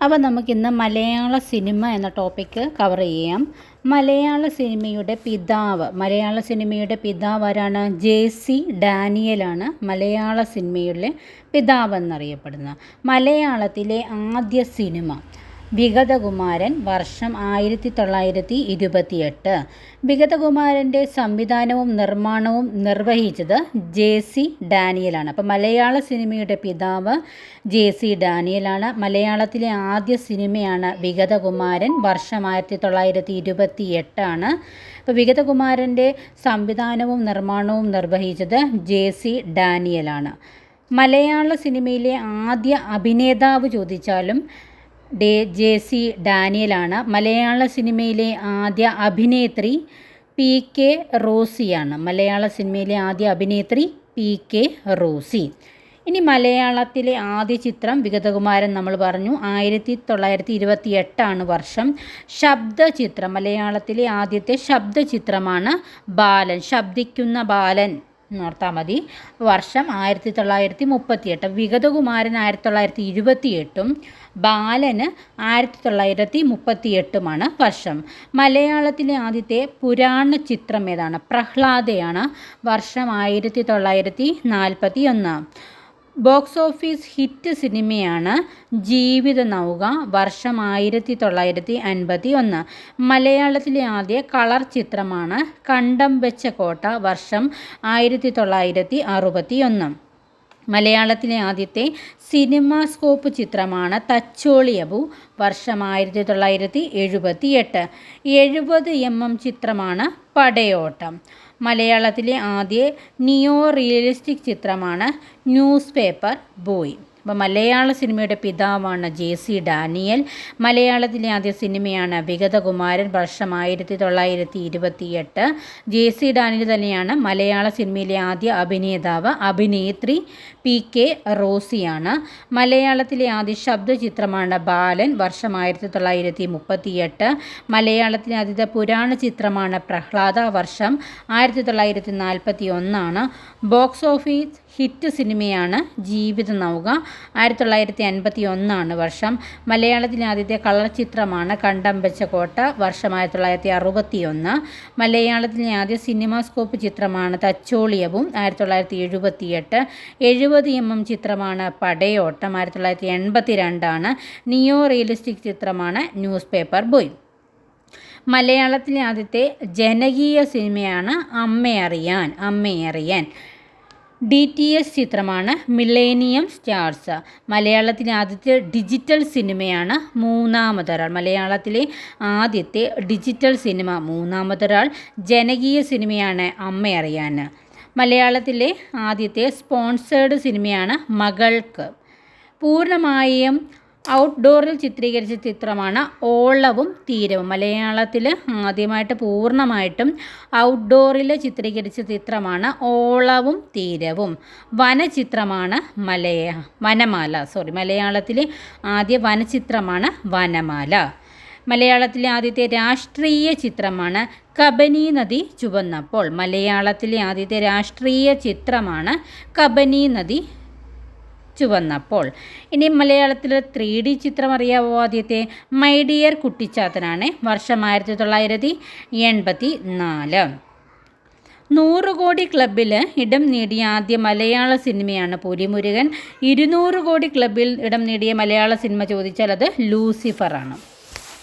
അപ്പോൾ നമുക്കിന്ന് മലയാള സിനിമ എന്ന ടോപ്പിക്ക് കവർ ചെയ്യാം. മലയാള സിനിമയുടെ പിതാവ് മലയാള സിനിമയുടെ പിതാവ് ആരാണ്? ജെ സി ഡാനിയലാണ് മലയാള സിനിമയിലെ പിതാവ് എന്നറിയപ്പെടുന്നത് മലയാളത്തിലെ ആദ്യ സിനിമ വിഗതകുമാരൻ വർഷം ആയിരത്തി തൊള്ളായിരത്തി ഇരുപത്തിയെട്ട് വിഗതകുമാരന്റെ സംവിധാനവും നിർമ്മാണവും നിർവഹിച്ചത് ജെ സി ഡാനിയലാണ്. അപ്പോൾ മലയാള സിനിമയുടെ പിതാവ് ജെ സി ഡാനിയലാണ്. മലയാളത്തിലെ ആദ്യ സിനിമയാണ് വിഗതകുമാരൻ. വർഷം ആയിരത്തി തൊള്ളായിരത്തി ഇരുപത്തി എട്ടാണ് അപ്പോൾ വിഗതകുമാരന്റെ സംവിധാനവും നിർമ്മാണവും നിർവഹിച്ചത് ജെ സി ഡാനിയലാണ്. മലയാള സിനിമയിലെ ആദ്യ അഭിനേതാവ് ചോദിച്ചാലും ഡേ ജെ സി ഡാനിയലാണ്. മലയാള സിനിമയിലെ ആദ്യ അഭിനേത്രി പി കെ റോസിയാണ്. മലയാള സിനിമയിലെ ആദ്യ അഭിനേത്രി പി കെ റോസി. ഇനി മലയാളത്തിലെ ആദ്യ ചിത്രം വിഗതകുമാരൻ നമ്മൾ പറഞ്ഞു. ആയിരത്തി തൊള്ളായിരത്തി ഇരുപത്തി എട്ടാണ് വർഷം ശബ്ദചിത്രം മലയാളത്തിലെ ആദ്യത്തെ ശബ്ദചിത്രമാണ് ബാലൻ. ശബ്ദിക്കുന്ന ബാലൻ. എന്നോർത്താൽ മതി. വർഷം ആയിരത്തി തൊള്ളായിരത്തി മുപ്പത്തിയെട്ട് വിഗതകുമാരൻ ആയിരത്തി തൊള്ളായിരത്തി ഇരുപത്തി എട്ടും ബാലന് ആയിരത്തി തൊള്ളായിരത്തി മുപ്പത്തി എട്ടുമാണ് വർഷം. മലയാളത്തിലെ ആദ്യത്തെ പുരാണ ചിത്രം ഏതാണ്? പ്രഹ്ലാദയാണ്. വർഷം ആയിരത്തി തൊള്ളായിരത്തി നാൽപ്പത്തി ഒന്ന് ബോക്സ് ഓഫീസ് ഹിറ്റ് സിനിമയാണ് ജീവിത നൗക വർഷം ആയിരത്തി തൊള്ളായിരത്തി അൻപത്തി ഒന്ന് മലയാളത്തിലെ ആദ്യ കളർ ചിത്രമാണ് കണ്ടം വെച്ച കോട്ട വർഷം ആയിരത്തി തൊള്ളായിരത്തി അറുപത്തി ഒന്ന് മലയാളത്തിലെ ആദ്യത്തെ സിനിമാ സ്കോപ്പ് ചിത്രമാണ് തച്ചോളിയബു വർഷം ആയിരത്തി തൊള്ളായിരത്തി എഴുപത്തി എട്ട് എഴുപത് എം എം ചിത്രമാണ് പടയോട്ടം. മലയാളത്തിലെ ആദ്യ നിയോ റിയലിസ്റ്റിക് ചിത്രമാണ് ന്യൂസ് പേപ്പർ ബോയ് അപ്പോൾ മലയാള സിനിമയുടെ പിതാവാണ് ജെ സി ഡാനിയൽ. മലയാളത്തിലെ ആദ്യ സിനിമയാണ് വിഗതകുമാരൻ വർഷം ആയിരത്തി തൊള്ളായിരത്തി ഇരുപത്തിയെട്ട്. ജെ സി ഡാനിയൽ തന്നെയാണ് മലയാള സിനിമയിലെ ആദ്യ അഭിനേതാവ് അഭിനേത്രി പി കെ റോസിയാണ്. മലയാളത്തിലെ ആദ്യ ശബ്ദ ചിത്രമാണ് ബാലൻ വർഷം ആയിരത്തി തൊള്ളായിരത്തി മുപ്പത്തിയെട്ട്. മലയാളത്തിലെ ആദ്യത്തെ പുരാണ ചിത്രമാണ് പ്രഹ്ലാദ വർഷം ആയിരത്തി തൊള്ളായിരത്തി നാൽപ്പത്തി ഒന്നാണ് ബോക്സ് ഓഫീസ് ഹിറ്റ് സിനിമയാണ് ജീവിത നൗക. ആയിരത്തി തൊള്ളായിരത്തി അൻപത്തി ഒന്നാണ് വർഷം. മലയാളത്തിലെ ആദ്യത്തെ കളർ ചിത്രമാണ് കണ്ടംബച്ച കോട്ട വർഷം ആയിരത്തി തൊള്ളായിരത്തി അറുപത്തി ഒന്ന് മലയാളത്തിലെ ആദ്യ സിനിമാസ്കോപ്പ് ചിത്രമാണ് തച്ചോളിയവും ആയിരത്തി തൊള്ളായിരത്തി എഴുപത്തി എട്ട് എഴുപത് എം എം ചിത്രമാണ് പടയോട്ടം ആയിരത്തി തൊള്ളായിരത്തി എൺപത്തി രണ്ടാണ് നിയോ റിയലിസ്റ്റിക് ചിത്രമാണ് ന്യൂസ് പേപ്പർ ബോയ്. മലയാളത്തിലെ ആദ്യത്തെ ജനകീയ സിനിമയാണ് Amma Ariyan Amma Ariyan. D T S ചിത്രമാണ് മില്ലേനിയം സ്റ്റാർസ്. മലയാളത്തിലെ ആദ്യത്തെ ഡിജിറ്റൽ സിനിമയാണ് മൂന്നാമതൊരാൾ. മലയാളത്തിലെ ആദ്യത്തെ ഡിജിറ്റൽ സിനിമ മൂന്നാമതൊരാൾ. ജനകീയ സിനിമയാണ് അമ്മ അറിയാൻ മലയാളത്തിലെ ആദ്യത്തെ സ്പോൺസേഡ് സിനിമയാണ് മകൾക്ക്. പൂർണമായും ഔട്ട്ഡോറിൽ ചിത്രീകരിച്ച ചിത്രമാണ് ഓളവും തീരവും. മലയാളത്തിൽ ആദ്യമായിട്ട് പൂർണമായിട്ടും ഔട്ട്ഡോറിൽ ചിത്രീകരിച്ച ചിത്രമാണ് ഓളവും തീരവും. വനചിത്രമാണ് മലയ വനമാല സോറി മലയാളത്തിലെ ആദ്യ വനചിത്രമാണ് വനമാല. മലയാളത്തിലെ ആദ്യത്തെ രാഷ്ട്രീയ ചിത്രമാണ് കബനി നദി ചുവന്നപ്പോൾ. മലയാളത്തിലെ ആദ്യത്തെ രാഷ്ട്രീയ ചിത്രമാണ് കബനി നദി ചുവന്നപ്പോൾ ഇനി മലയാളത്തിലെ ത്രീ ഡി ചിത്രം അറിയാവോ ആദ്യത്തെ? മൈ ഡിയർ കുട്ടിച്ചാത്തനാണ് വർഷം ആയിരത്തി തൊള്ളായിരത്തി എൺപത്തി നാല് നൂറ് കോടി ക്ലബിൽ ഇടം നേടിയ ആദ്യ മലയാള സിനിമയാണ് പുലിമുരുകൻ ഇരുന്നൂറ് കോടി ക്ലബിൽ ഇടം നേടിയ മലയാള സിനിമ ചോദിച്ചാൽ അത് ലൂസിഫറാണ്.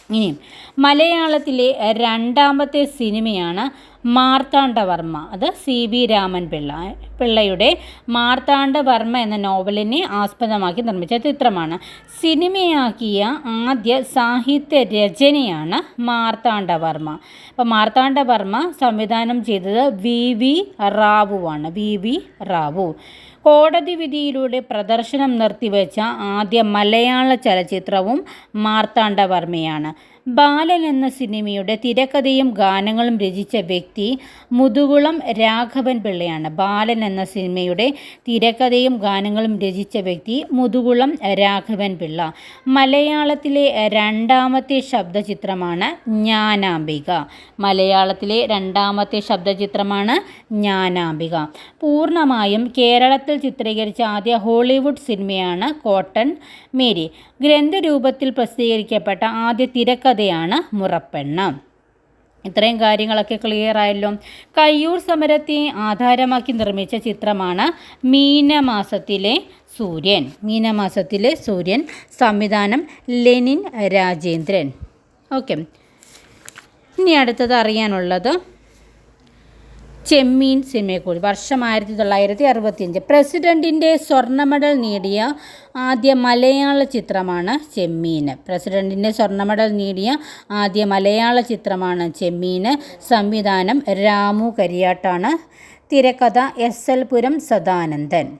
ഇനി മലയാളത്തിലെ രണ്ടാമത്തെ സിനിമയാണ് മാർത്താണ്ഡവർമ്മ. അത് സി വി രാമൻ പിള്ള പിള്ളയുടെ മാർത്താണ്ഡവർമ്മ എന്ന നോവലിനെ ആസ്പദമാക്കി നിർമ്മിച്ച ചിത്രമാണ്. സിനിമയാക്കിയ ആദ്യ സാഹിത്യ രചനയാണ് മാർത്താണ്ഡവർമ്മ. അപ്പോൾ മാർത്താണ്ഡവർമ്മ സംവിധാനം ചെയ്തത് V V റാവുവാണ്. V V Rao. കോടതി വിധിയിലൂടെ പ്രദർശനം നിർത്തിവെച്ച ആദ്യ മലയാള ചലച്ചിത്രവും മാർത്താണ്ഡവർമ്മയാണ്. ബാലൻ എന്ന സിനിമയുടെ തിരക്കഥയും ഗാനങ്ങളും രചിച്ച വ്യക്തി മുതുകുളം രാഘവൻ പിള്ളയാണ്. ബാലൻ എന്ന സിനിമയുടെ തിരക്കഥയും ഗാനങ്ങളും രചിച്ച വ്യക്തി മുതുകുളം രാഘവൻ പിള്ള. മലയാളത്തിലെ രണ്ടാമത്തെ ശബ്ദചിത്രമാണ് ജ്ഞാനാംബിക. മലയാളത്തിലെ രണ്ടാമത്തെ ശബ്ദചിത്രമാണ് ജ്ഞാനാംബിക. പൂർണമായും കേരളത്തിൽ ചിത്രീകരിച്ച ആദ്യ ഹോളിവുഡ് സിനിമയാണ് കോട്ടൺ മേരി. ഗ്രന്ഥരൂപത്തിൽ പ്രസിദ്ധീകരിക്കപ്പെട്ട ആദ്യ തിരക്കഥയാണ് മുറപ്പെണ്ണ്. ഇത്രയും കാര്യങ്ങളൊക്കെ ക്ലിയർ ആയല്ലോ. കയ്യൂർ സമരത്തെ ആധാരമാക്കി നിർമ്മിച്ച ചിത്രമാണ് മീനമാസത്തിലെ സൂര്യൻ. മീനമാസത്തിലെ സൂര്യൻ സംവിധാനം ലെനിൻ രാജേന്ദ്രൻ. ഓക്കെ ഇനി അടുത്തത് അറിയാനുള്ളത് ചെമ്മീൻ സിനിമയെക്കുറിച്ച് വർഷം ആയിരത്തി തൊള്ളായിരത്തി അറുപത്തിയഞ്ച് പ്രസിഡന്റിന്റെ സ്വർണ മെഡൽ നേടിയ ആദ്യ മലയാള ചിത്രമാണ് ചെമ്മീൻ. പ്രസിഡന്റിന്റെ സ്വർണ മെഡൽ നേടിയ ആദ്യ മലയാള ചിത്രമാണ് ചെമ്മീൻ. സംവിധാനം രാമു കരിയാട്ടാണ്. തിരക്കഥ എസ് എൽ പുരം സദാനന്ദൻ.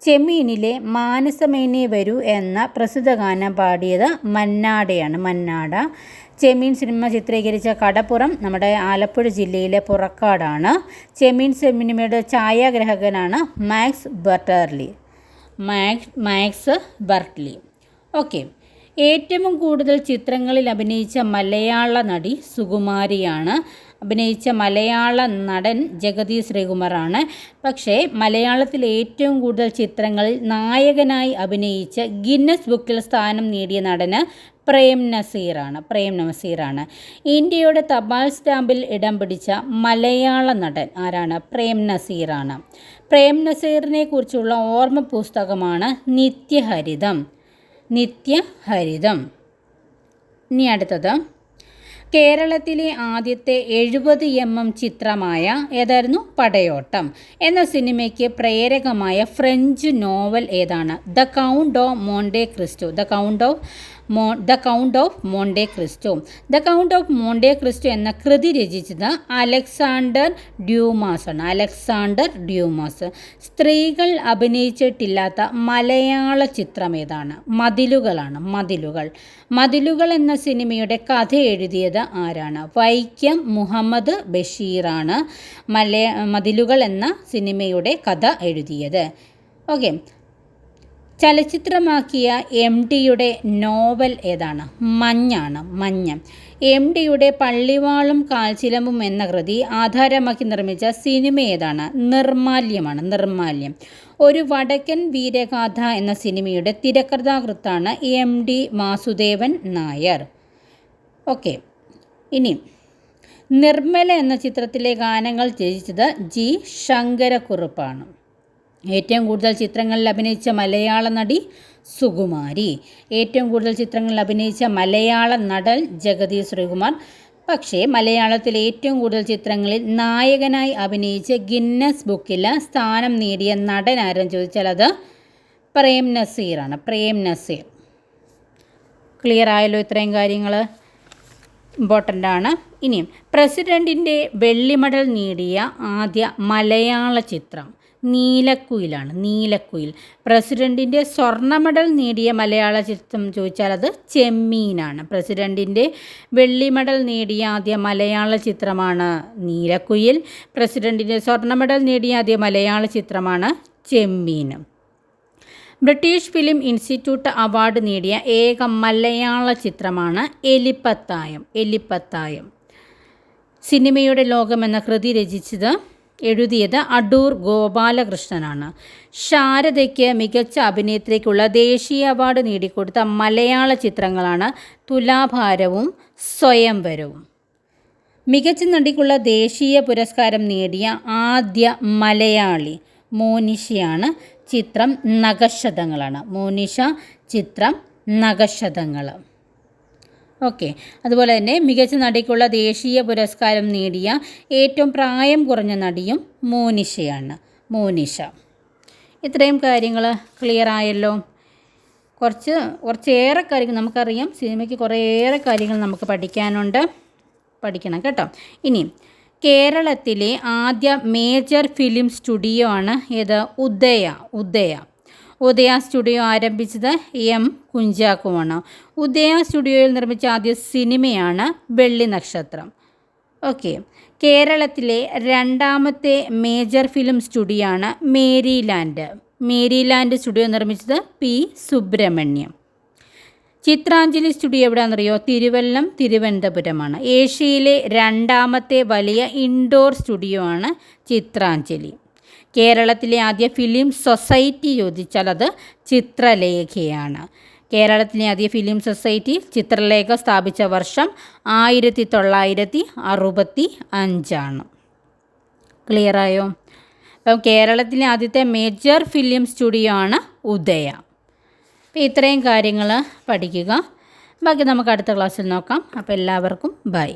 ചെമ്മീനിലെ മാനസമേനെ വരൂ എന്ന പ്രസിദ്ധ ഗാനം പാടിയത് മന്നാടയാണ്. മന്നാട ചെമ്മീൻ സിനിമ ചിത്രീകരിച്ച കടപ്പുറം നമ്മുടെ ആലപ്പുഴ ജില്ലയിലെ പുറക്കാടാണ്. ചെമീൻ സിനിമയുടെ ഛായാഗ്രാഹകനാണ് Max Bartley. Max Max Bartley okay. ഏറ്റവും കൂടുതൽ ചിത്രങ്ങളിൽ അഭിനയിച്ച മലയാള നടി സുകുമാരിയാണ്. അഭിനയിച്ച മലയാള നടൻ ജഗതി ശ്രീകുമാറാണ്. പക്ഷേ മലയാളത്തിൽ ഏറ്റവും കൂടുതൽ ചിത്രങ്ങളിൽ നായകനായി അഭിനയിച്ച ഗിന്നസ് ബുക്കിൽ സ്ഥാനം നേടിയ നടന് പ്രേം നസീറാണ് പ്രേം നസീറാണ്. ഇന്ത്യയുടെ തപാൽ സ്റ്റാമ്പിൽ ഇടം പിടിച്ച മലയാള നടൻ ആരാണ്? പ്രേം നസീറാണ്. പ്രേം നസീറിനെ കുറിച്ചുള്ള ഓർമ്മ പുസ്തകമാണ് നിത്യഹരിതം. നിത്യഹരിതം. ഇനി അടുത്തത്. കേരളത്തിലെ ആദ്യത്തെ എഴുപത് എം എം ചിത്രമായ ഏതായിരുന്നു? പടയോട്ടം. എന്ന സിനിമയ്ക്ക് പ്രേരകമായ ഫ്രഞ്ച് നോവൽ ഏതാണ്? The count of Monte Cristo. The count of Monte the count of Monte Cristo the count of Monte Cristo എന്ന കൃതി രചിച്ചത് അലക്സാണ്ടർ ഡ്യൂമാസ് ആണ് അലക്സാണ്ടർ ഡ്യൂമാസ്. സ്ത്രീകൾ അഭിനയിച്ചിട്ടില്ലാത്ത മലയാള ചിത്രം ഏതാണ്? മതിലുകളാണ് മതിലുകൾ. മതിലുകൾ എന്ന സിനിമയുടെ കഥ എഴുതിയത് ആരാണ്? വൈക്കം മുഹമ്മദ് ബഷീറാണ് മലയ മതിലുകൾ എന്ന സിനിമയുടെ കഥ എഴുതിയത്. ഓക്കെ. ചലച്ചിത്രമാക്കിയ എം ഡിയുടെ നോവൽ ഏതാണ്? മഞ്ഞാണ്. മഞ്ഞ. എം ഡിയുടെ പള്ളിവാളും കാൽച്ചിലമ്പും എന്ന കൃതി ആധാരമാക്കി നിർമ്മിച്ച സിനിമ ഏതാണ്? നിർമാല്യമാണ്. നിർമാല്യം. ഒരു വടക്കൻ വീരഗാഥ എന്ന സിനിമയുടെ തിരക്കഥാകൃത്താണ് M D Vasudevan Nair. Okay. ഇനി നിർമ്മല എന്ന ചിത്രത്തിലെ ഗാനങ്ങൾ രചിച്ചത് ജി. ശങ്കരക്കുറുപ്പാണ്. ഏറ്റവും കൂടുതൽ ചിത്രങ്ങളിൽ അഭിനയിച്ച മലയാള നടി സുകുമാരി ഏറ്റവും കൂടുതൽ ചിത്രങ്ങളിൽ അഭിനയിച്ച മലയാള നടൻ ജഗതി ശ്രീകുമാർ. പക്ഷേ മലയാളത്തിൽ ഏറ്റവും കൂടുതൽ ചിത്രങ്ങളിൽ നായകനായി അഭിനയിച്ച് ഗിന്നസ് ബുക്കിൽ സ്ഥാനം നേടിയ നടൻ ആരെന്ന് ചോദിച്ചാൽ അത് പ്രേം നസീറാണ്. പ്രേം നസീർ. ക്ലിയർ ആയല്ലോ ഇത്രയും കാര്യങ്ങൾ? ഇമ്പോർട്ടന്റ് ആണ്. ഇനിയും പ്രസിഡന്റിന്റെ വെള്ളി മെഡൽ നേടിയ ആദ്യ മലയാള ചിത്രം നീലക്കുയിലാണ് നീലക്കുയിൽ. പ്രസിഡന്റിന്റെ സ്വർണ മെഡൽ നേടിയ മലയാള ചിത്രം ചോദിച്ചാൽ അത് ചെമ്മീനാണ്. പ്രസിഡന്റിന്റെ വെള്ളി മെഡൽ നേടിയ ആദ്യ മലയാള ചിത്രമാണ് നീലക്കുയിൽ. പ്രസിഡന്റിന്റെ സ്വർണ മെഡൽ നേടിയ ആദ്യ മലയാള ചിത്രമാണ് ചെമ്മീൻ. ബ്രിട്ടീഷ് ഫിലിം ഇൻസ്റ്റിറ്റ്യൂട്ട് അവാർഡ് നേടിയ ഏക മലയാള ചിത്രമാണ് എലിപ്പത്തായം എലിപ്പത്തായം. സിനിമയുടെ ലോകം എന്ന കൃതി രചിച്ചത് എഴുതിയത് അടൂർ ഗോപാലകൃഷ്ണനാണ്. ശാരദയ്ക്ക് മികച്ച അഭിനേത്രിക്കുള്ള ദേശീയ അവാർഡ് നേടിക്കൊടുത്ത മലയാള ചിത്രങ്ങളാണ് തുലാഭാരവും സ്വയംവരവും. മികച്ച നടിക്കുള്ള ദേശീയ പുരസ്കാരം നേടിയ ആദ്യ മലയാളി മോനിഷയാണ് ചിത്രം നഗശതങ്ങളാണ്. മോനിഷ ചിത്രം നഗശതങ്ങൾ ഓക്കെ. അതുപോലെ തന്നെ മികച്ച നടിക്കുള്ള ദേശീയ പുരസ്കാരം നേടിയ ഏറ്റവും പ്രായം കുറഞ്ഞ നടിയും മോനിഷയാണ്. മോനിഷ. ഇത്രയും കാര്യങ്ങൾ ക്ലിയർ ആയല്ലോ. കുറച്ച് കുറച്ചേറെ കാര്യങ്ങൾ നമുക്കറിയാം. സിനിമയ്ക്ക് കുറേയേറെ കാര്യങ്ങൾ നമുക്ക് പഠിക്കാനുണ്ട്. പഠിക്കണം കേട്ടോ. ഇനി കേരളത്തിലെ ആദ്യ മേജർ ഫിലിം സ്റ്റുഡിയോ ആണ് ഏത്? ഉദയ ഉദയ. ഉദയ സ്റ്റുഡിയോ ആരംഭിച്ചത് എം കുഞ്ചാക്കുമാണ് ഉദയ സ്റ്റുഡിയോയിൽ നിർമ്മിച്ച ആദ്യ സിനിമയാണ് വെള്ളി നക്ഷത്രം. ഓക്കെ. കേരളത്തിലെ രണ്ടാമത്തെ മേജർ ഫിലിം സ്റ്റുഡിയോ ആണ് മേരിലാൻഡ്. മേരിലാൻഡ് സ്റ്റുഡിയോ നിർമ്മിച്ചത് പി സുബ്രഹ്മണ്യം. ചിത്രാഞ്ജലി സ്റ്റുഡിയോ എവിടെയാണെന്നറിയോ? തിരുവല്ലം തിരുവനന്തപുരമാണ്. ഏഷ്യയിലെ രണ്ടാമത്തെ വലിയ ഇൻഡോർ സ്റ്റുഡിയോ ആണ് ചിത്രാഞ്ജലി. കേരളത്തിലെ ആദ്യ ഫിലിം സൊസൈറ്റി ചോദിച്ചാൽ അത് ചിത്രലേഖയാണ്. കേരളത്തിലെ ആദ്യ ഫിലിം സൊസൈറ്റി ചിത്രലേഖ സ്ഥാപിച്ച വർഷം ആയിരത്തി തൊള്ളായിരത്തി അറുപത്തി അഞ്ചാണ് ക്ലിയറായോ അപ്പം കേരളത്തിലെ ആദ്യത്തെ മേജർ ഫിലിം സ്റ്റുഡിയോ ആണ് ഉദയ. അപ്പോൾ ഇത്രയും കാര്യങ്ങൾ പഠിക്കുക. ബാക്കി നമുക്ക് അടുത്ത ക്ലാസ്സിൽ നോക്കാം. അപ്പോൾ എല്ലാവർക്കും ബൈ